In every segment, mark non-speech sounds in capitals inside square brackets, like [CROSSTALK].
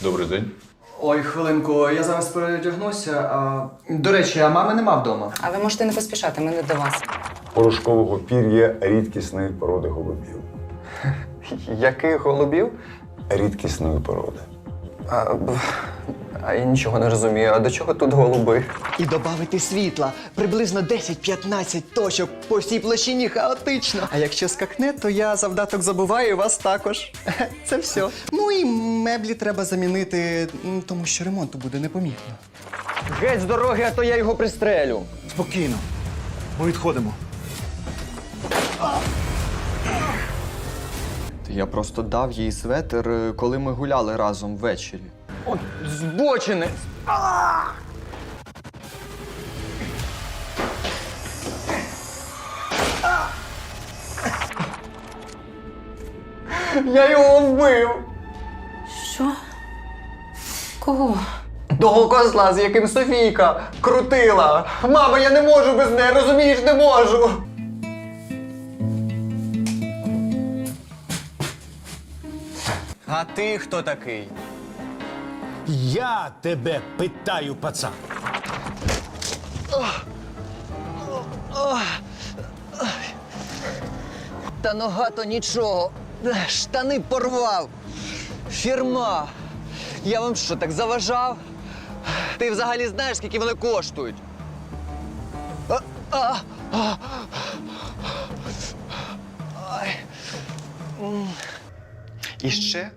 Добрий день. Ой, хвилинку, я зараз переодягнуся. А... До речі, а мами нема вдома. А ви можете не поспішати, ми не до вас. Порошкового пір'я рідкісної породи голубів. Яких голубів? Рідкісної породи. А, б- а я нічого не розумію. А до чого тут голуби? І додати світла приблизно 10-15 точок по всій площині хаотично. А якщо скакне, то я завдаток забуваю і вас також. [LAUGHS] Це все. Ну і меблі треба замінити, м, тому що ремонту буде непомітно. Геть з дороги, а то я його пристрелю. Спокійно. Ми відходимо. Я просто дав їй светер, е, коли ми гуляли разом ввечері. От збочинець. Я його вбив. Що? Кого? Того козла, з яким Софійка крутила. Мама, я не можу без неї, розумієш, не можу. А ти хто такий? Я тебе питаю, пацан. Та нога то нічого. Штани порвав. Фірма. Я вам що, так заважав? Ти взагалі знаєш, скільки вони коштують? А, а, а. І ще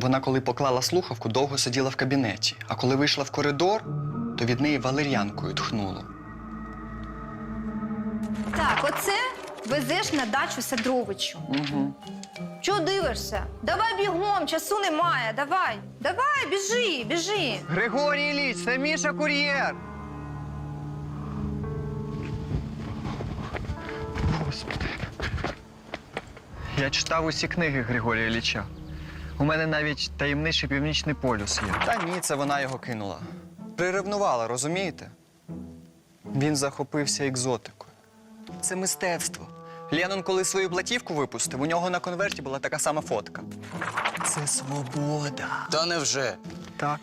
вона, коли поклала слухавку, довго сиділа в кабінеті, а коли вийшла в коридор, то від неї валер'янкою тхнуло. Так, оце везеш на дачу Садровичу. Угу. Чого дивишся? Давай бігом, часу немає. Давай, давай, біжи, біжи. Григорій Ілліч, це Міша кур'єр. Господи. Я читав усі книги Григорія Ілліча. У мене навіть таємничий північний полюс є. Та ні, це вона його кинула. Приревнувала, розумієте? Він захопився екзотикою. Це мистецтво. Леннон, коли свою платівку випустив, у нього на конверті була така сама фотка. Це свобода. Та невже? Так.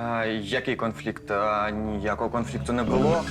А, який конфлікт? А, ніякого конфлікту не було.